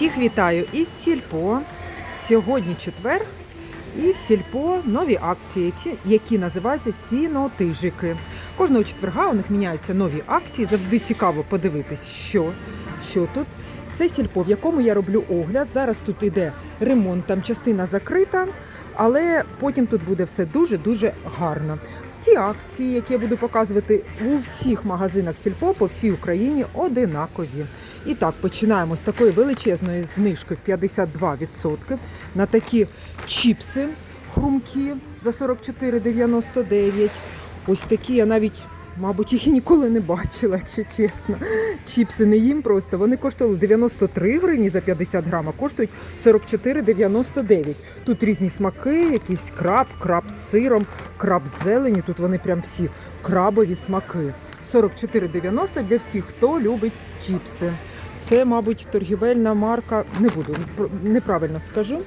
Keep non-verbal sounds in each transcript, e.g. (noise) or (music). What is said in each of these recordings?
Всіх вітаю із Сільпо. Сьогодні четвер і в Сільпо нові акції, які називаються цінотижики. Кожного четверга у них міняються нові акції. Завжди цікаво подивитись, що, що тут. Це сільпо, в якому я роблю огляд. Зараз тут іде ремонт, там частина закрита, але потім тут буде все дуже-дуже гарно. Ці акції, які я буду показувати у всіх магазинах сільпо по всій Україні, одинакові. І так, починаємо з такої величезної знижки в 52% на такі чіпси хрумкі за 44,99. Ось такі я навіть, мабуть, їх і ніколи не бачила, якщо чесно. Чіпси не їм просто. Вони коштували 93 гривні за 50 грам, а коштують 44,99. Тут різні смаки, якийсь краб, краб з сиром, краб з зелені. Тут вони прям всі крабові смаки. 44,90 для всіх, хто любить чіпси. Це, мабуть, торгівельна марка. Не буду неправильно скажу.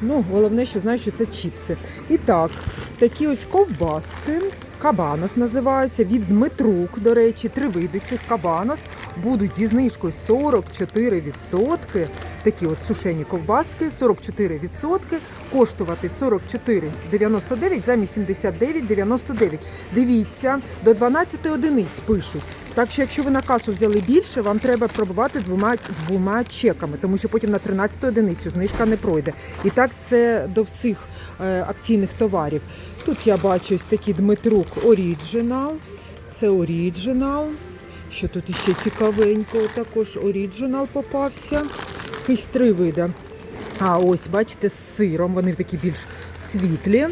Ну, головне, що знаю, що це чіпси. І так, такі ось ковбаски. Кабанос називається від Дмитрук. До речі, три види цих кабанос будуть зі знижкою 44%. Такі от сушені ковбаски, 44%, коштувати 44,99 замість 79,99. Дивіться, до 12 одиниць пишуть. Так що, якщо ви на касу взяли більше, вам треба пробувати двома, двома чеками, тому що потім на 13 одиницю знижка не пройде. І так це до всіх е, акційних товарів. Тут я бачу ось такий Дмитрук Оріджинал. Це Оріджинал. Що тут іще цікавенького, також Оріджинал попався. Якісь три види. А ось, бачите, з сиром. Вони такі більш світлі.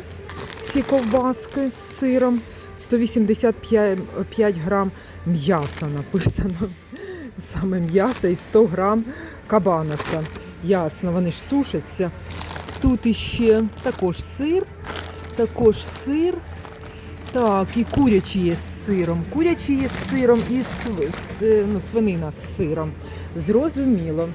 Ці ковбаски з сиром. 185 грам м'яса написано. (laughs) Саме м'яса і 100 грам кабаноса. Ясно, вони ж сушаться. Тут іще також сир. Також сир. Так, і курячі є з сиром. Курячі є з сиром і сви, с- ну, свинина з сиром. Зрозуміло.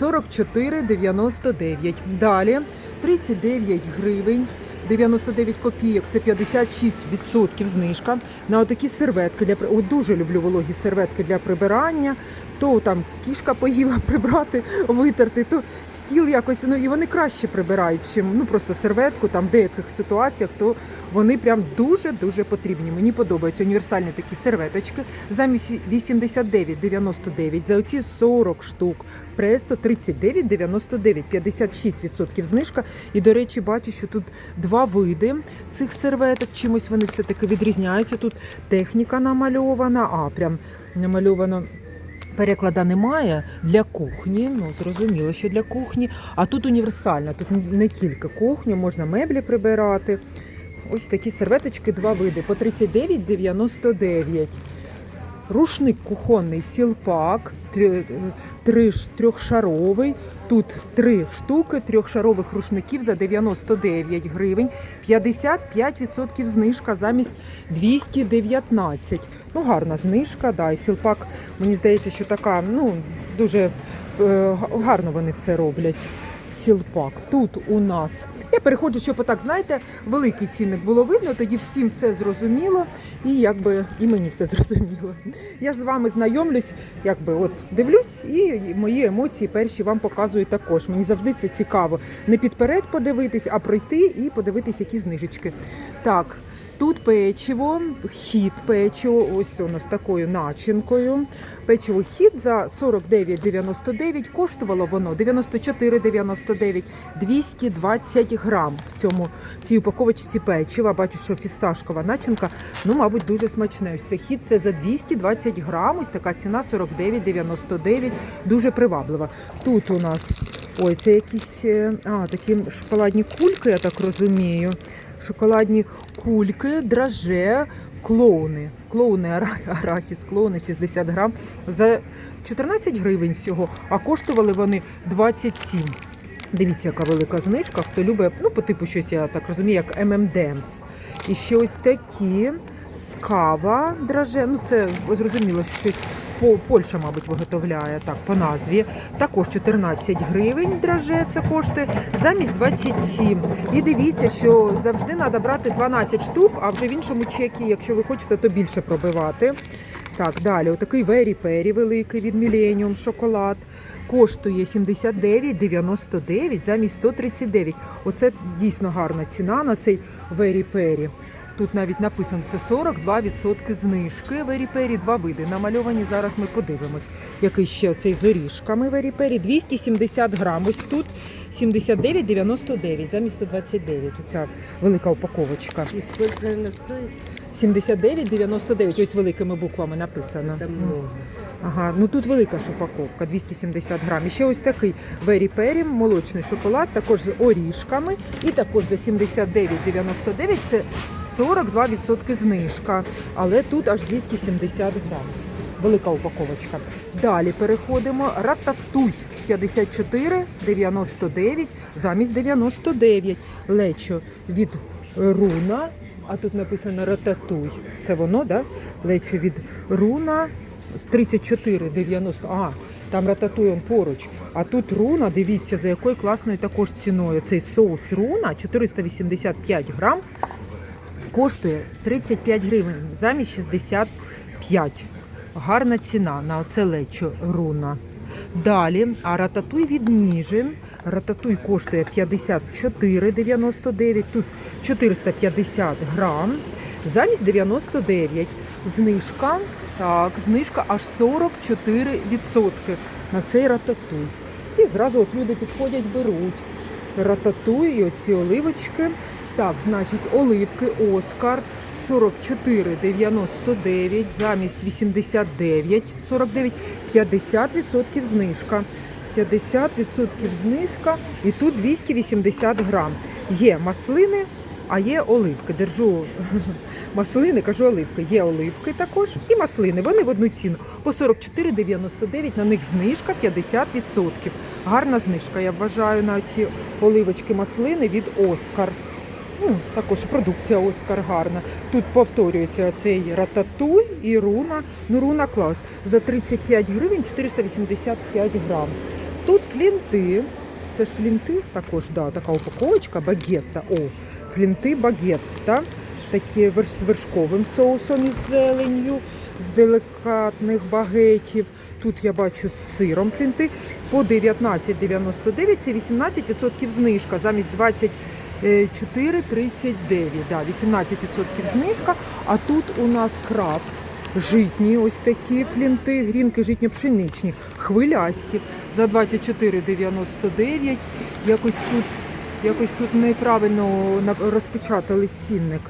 44,99. Далі 39 гривень. 99 копійок, це 56% знижка. На отакі серветки для при- О, дуже люблю вологі серветки для прибирання. То там кішка поїла (laughs) прибрати, витерти, то стіл якось. Ну і вони краще прибирають, чим ну просто серветку. Там в деяких ситуаціях, то вони прям дуже дуже потрібні. Мені подобаються універсальні такі серветочки. Замість 89,99 за оці 40 штук. Престо 39,99, 56% знижка. І, до речі, бачу, що тут два види цих серветок. Чимось вони все-таки відрізняються. Тут техніка намальована, а прям намальовано. Переклада немає для кухні, ну зрозуміло, що для кухні. А тут універсальна, тут не тільки кухня, можна меблі прибирати. Ось такі серветочки, два види по 39,99. Рушник кухонний сілпак, три трьохшаровий. Тут три штуки трьохшарових рушників за 99 гривень, 55% знижка замість 219. Ну, гарна знижка, да, і сілпак, мені здається, що така, ну, дуже е, гарно вони все роблять. Сілпак. Тут у нас. Я переходжу, щоб отак, знаєте, великий цінник було видно, тоді всім все зрозуміло, і якби і мені все (laughs) зрозуміло. Я ж з вами знайомлюсь, якби от дивлюсь, і мої емоції перші вам показую також. Мені завжди це цікаво. Не підперед подивитись, а пройти і подивитись, які знижечки. Так. Тут печиво, хід печиво, ось воно з такою начинкою. Печиво хід за 49,99, коштувало воно 94,99, 220 грам в цьому в цій упаковочці печива. Бачу, що фісташкова начинка, ну, мабуть, дуже смачне. Ось це хід це за 220 грам, ось така ціна 49,99, дуже приваблива. Тут у нас, ой, це якісь е, а, такі шоколадні кульки, я так розумію шоколадні кульки, драже, клоуни. Клоуни арахіс, клоуни 60 грам за 14 гривень всього, а коштували вони 27. Дивіться, яка велика знижка. Хто любить, ну, по типу щось, я так розумію, як M&M's. І ще ось такі з кава драже. Ну, це зрозуміло, що щось Польща, мабуть, виготовляє так по назві. Також 14 гривень драже це коштує, замість 27. І дивіться, що завжди треба брати 12 штук, а вже в іншому чекі, якщо ви хочете, то більше пробивати. Так, далі, отакий Вері Пері великий від Millennium шоколад. Коштує 79,99 замість 139. Оце дійсно гарна ціна на цей Вері Пері. Тут навіть написано, це 42% знижки. Вері Пері, два види. Намальовані зараз ми подивимось. Який ще оцей з орішками Вері Пері. 270 грам. Ось тут 79,99 замість 129. Оця велика упаковочка. И сколько она стоит? 79,99. Ось великими буквами написано. Там много. Ага, ну тут велика ж упаковка, 270 грам. І ще ось такий Вері Пері, молочний шоколад, також з орішками. І також за 79,99 це 42% знижка. Але тут аж 270 грам. Велика упаковочка. Далі переходимо. Рататуй 54,99 замість 99. Лечо від руна. А тут написано рататуй. Це воно, да? Лечо від руна 34,90. А, там рататуй он поруч. А тут руна, дивіться, за якою класною також ціною. Цей соус руна 485 грам коштує 35 гривень замість 65. Гарна ціна на оце лечо руна. Далі, а рататуй від Ніжин. Рататуй коштує 54,99. Тут 450 грам замість 99. Знижка, так, знижка аж 44% на цей рататуй. І зразу от люди підходять, беруть рататуй і оці оливочки. Так, значить, оливки Оскар 44,99 замість 89,49, 50% знижка. 50% знижка і тут 280 грам. Є маслини, а є оливки. Держу (laughs) маслини, кажу оливки. Є оливки також і маслини. Вони в одну ціну. По 44,99 на них знижка 50%. Гарна знижка, я вважаю, на ці оливочки маслини від Оскар. Ну, також продукція Оскар гарна. Тут повторюється цей рататуй і руна. Ну, руна клас. За 35 гривень 485 грам. Тут флінти. Це ж флінти також, да, така упаковочка, багетта. О, флінти багетта. Такі верш- з вершковим соусом із зеленню, з деликатних багетів. Тут я бачу з сиром флінти. По 19,99 це 18% знижка замість 20 Е, 4,39, да, 18% знижка. А тут у нас крафт. Житні, ось такі флінти, грінки житні пшеничні, хвиляські за 24,99. Якось тут, якось тут неправильно розпечатали цінник.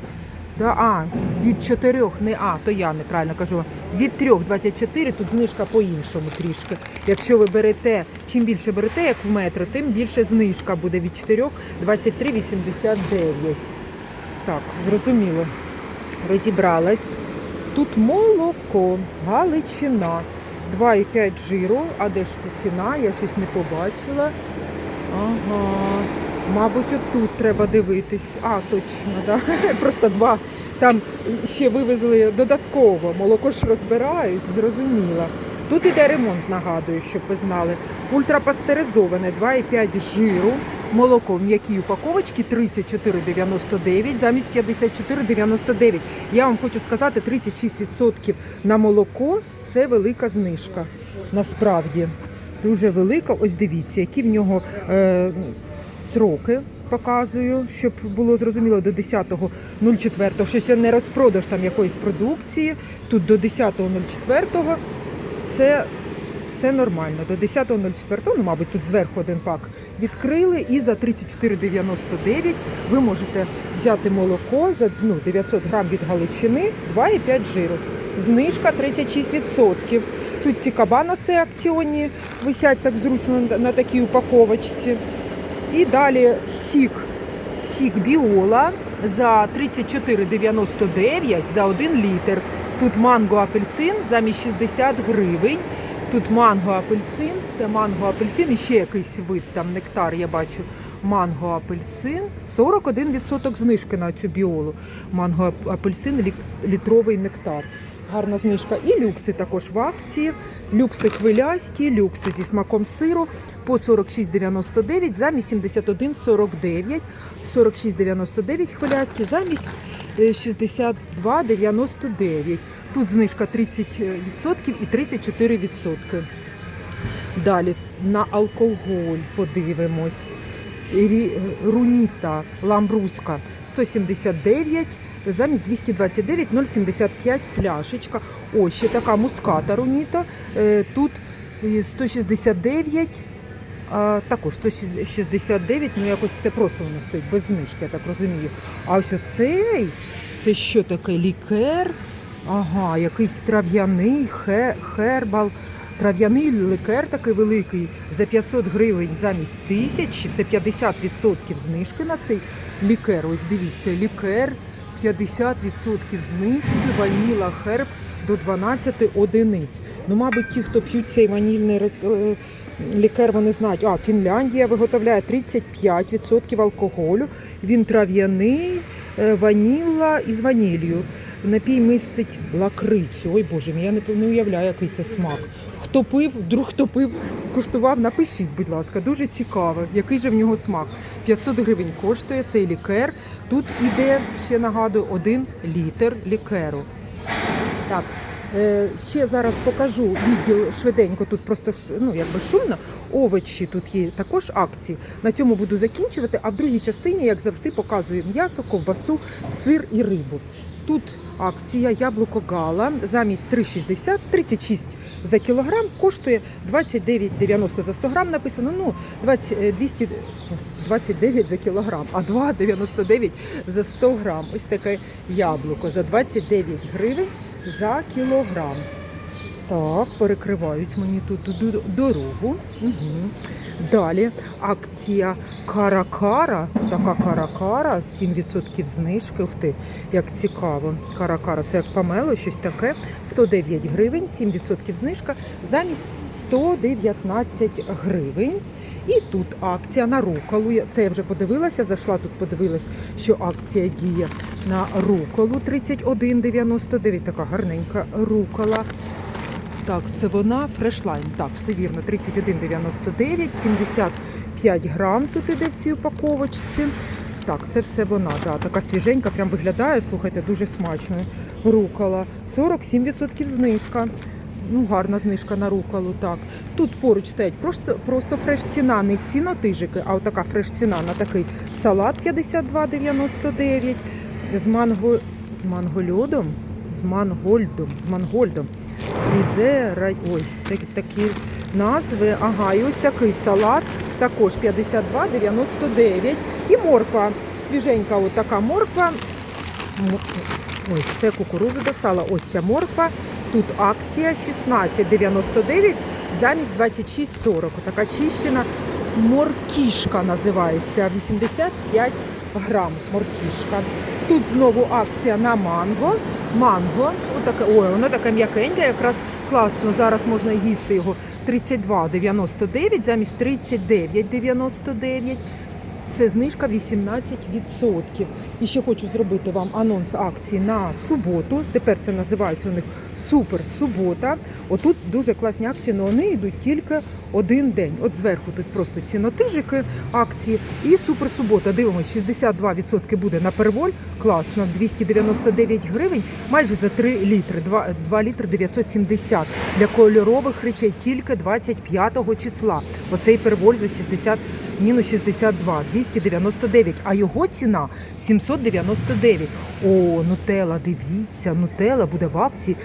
Да, а, від 4, не а, то я неправильно кажу. Від 3,24 тут знижка по-іншому трішки. Якщо ви берете, чим більше берете, як в метро, тим більше знижка буде від 4, 23,89. Так, зрозуміло. Розібралась. Тут молоко, галичина, 2,5 жиру. А де ж та ціна? Я щось не побачила. Ага. Мабуть, отут треба дивитись. А, точно, да. (laughs) Просто два. Там ще вивезли додатково. Молоко ж розбирають, зрозуміло. Тут іде ремонт, нагадую, щоб ви знали. Ультрапастеризоване 2,5 жиру. Молоко в м'якій упаковочці 34,99 замість 54,99. Я вам хочу сказати, 36% на молоко це велика знижка. Насправді дуже велика. Ось дивіться, які в нього е, сроки. Показую, щоб було зрозуміло до 10.04, що це не розпродаж там якоїсь продукції. Тут до 10.04 все, все нормально. До 10.04, ну, мабуть, тут зверху один пак відкрили, і за 34,99 ви можете взяти молоко за ну, 900 грам від галичини, 2,5 жиру. Знижка 36%. Тут ці кабаноси акціонні висять так зручно на такій упаковочці. І далі сік. Сік біола за 34,99 за 1 літр. Тут манго апельсин замість 60 гривень. Тут манго апельсин, це манго апельсин і ще якийсь вид, там нектар, я бачу. Манго апельсин, 41% знижки на цю біолу. Манго-апельсин, літровий нектар. Гарна знижка. І люкси також в акції. Люкси хвилясті, люкси зі смаком сиру по 46,99 замість 71,49. 46,99 хвилястки замість е, 62,99. Тут знижка 30% і 34%. Далі на алкоголь подивимось. Руніта Ламбруска 179 замість 229 0,75 пляшечка. О, ще така муската Руніта. Е, Тут е, 169, а, також 169, ну якось це просто воно стоїть без знижки, я так розумію. А ось оцей, це що таке лікер? Ага, якийсь трав'яний хе, хербал. Трав'яний ликер такий великий за 500 гривень замість тисячі. Це 50% знижки на цей лікер. Ось дивіться, лікер 50% знижки, ваніла херб до 12 одиниць. Ну, мабуть, ті, хто п'ють цей ванільний е, лікер, вони знають. А, Фінляндія виготовляє 35% алкоголю. Він трав'яний, е, ваніла із ванілью. Напій містить лакрицю. Ой Боже я не, не уявляю, який це смак. Хто пив, вдруг хто пив, куштував, напишіть, будь ласка, дуже цікаво, який же в нього смак. 500 гривень коштує цей лікер. Тут іде, ще нагадую, один літр лікеру. Так, ще зараз покажу відділ швиденько. Тут просто ну, якби шумно. Овочі тут є також акції. На цьому буду закінчувати. А в другій частині, як завжди, показую м'ясо, ковбасу, сир і рибу. Тут акція яблуко гала замість 3,60, 36 за кілограм коштує 29,90 за 100 грам написано. Ну 20, е, 200, 29 за кілограм, а 2,99 за 100 грам. Ось таке яблуко за 29 гривень за кілограм. Так, перекривають мені тут дорогу. Угу. Далі акція Каракара. Така каракара, 7% знижки. Ух ти, як цікаво. Каракара, це як помело, щось таке. 109 гривень, 7% знижка замість 119 гривень. І тут акція на руколу. Це я вже подивилася, зайшла тут, подивилась, що акція діє на руколу 31,99. Така гарненька рукола. Так, це вона фрешлайн. Так, все вірно. 31,99, 75 грам тут іде в цій упаковочці. Так, це все вона. Да, така свіженька, прям виглядає, слухайте, дуже смачно. Рукола. 47% знижка. Ну, гарна знижка на руколу, так. Тут поруч стоять просто, просто фреш-ціна, не цінотижики, а отака фреш-ціна на такий салат 52,99 з манго, з мангольодом, з мангольдом, з мангольдом. Фрізера, ой, так- такі назви. Ага, і ось такий салат, також 52,99. І морква. Свіженька от така морква. Ось це кукурудзу достала. Ось ця морква. Тут акція 16,99 замість 26,40. Така чищена моркішка називається. 85 грам моркішка. Тут знову акція на манго. Манго, отаке, ой, воно таке м'якеньке, якраз класно. Зараз можна їсти його 32,99 замість 39,99. Це знижка 18%. І ще хочу зробити вам анонс акції на суботу. Тепер це називається у них супер субота. Отут дуже класні акції, але вони йдуть тільки один день. От зверху тут просто цінотижики акції і супер субота. Дивимось, 62% буде на перволь. Класно, 299 гривень, майже за 3 літри. 2, 2 літри 970. Для кольорових речей тільки 25 числа. Оцей перволь за 60 мінус 62, 299, а його ціна 799. О, нутела, дивіться, нутела буде в акції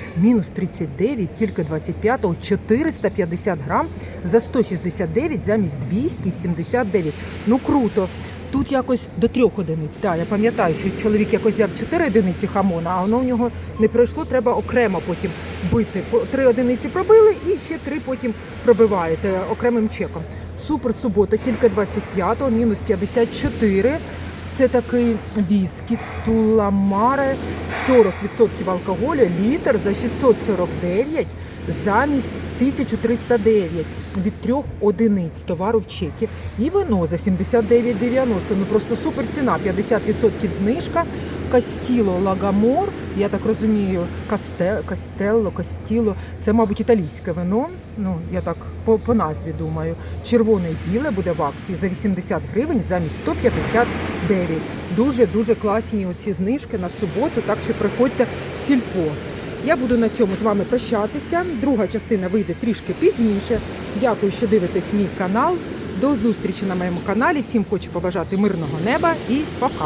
39, тільки 25-го, 450 грам за 169 замість 279. Ну круто. Тут якось до трьох одиниць. Так, я пам'ятаю, що чоловік якось взяв 4 одиниці хамона, а воно в нього не пройшло, треба окремо потім бити. Три одиниці пробили і ще три потім пробиваєте окремим чеком. Супер субота, тільки 25-го, мінус 54. Це такий віскі Туламаре, 40% алкоголю літр за 649 замість 1309 від трьох одиниць товару в чекі. І вино за 79,90. Ну просто супер ціна, 50% знижка. Кастіло Лагамор, я так розумію, касте, Кастелло, Кастіло. Це, мабуть, італійське вино. Ну, я так по, по назві думаю. Червоне і біле буде в акції за 80 гривень замість 150 гривень. 9. Дуже-дуже класні оці знижки на суботу, так що приходьте в сільпо. Я буду на цьому з вами прощатися. Друга частина вийде трішки пізніше. Дякую, що дивитесь мій канал. До зустрічі на моєму каналі. Всім хочу побажати мирного неба і пока!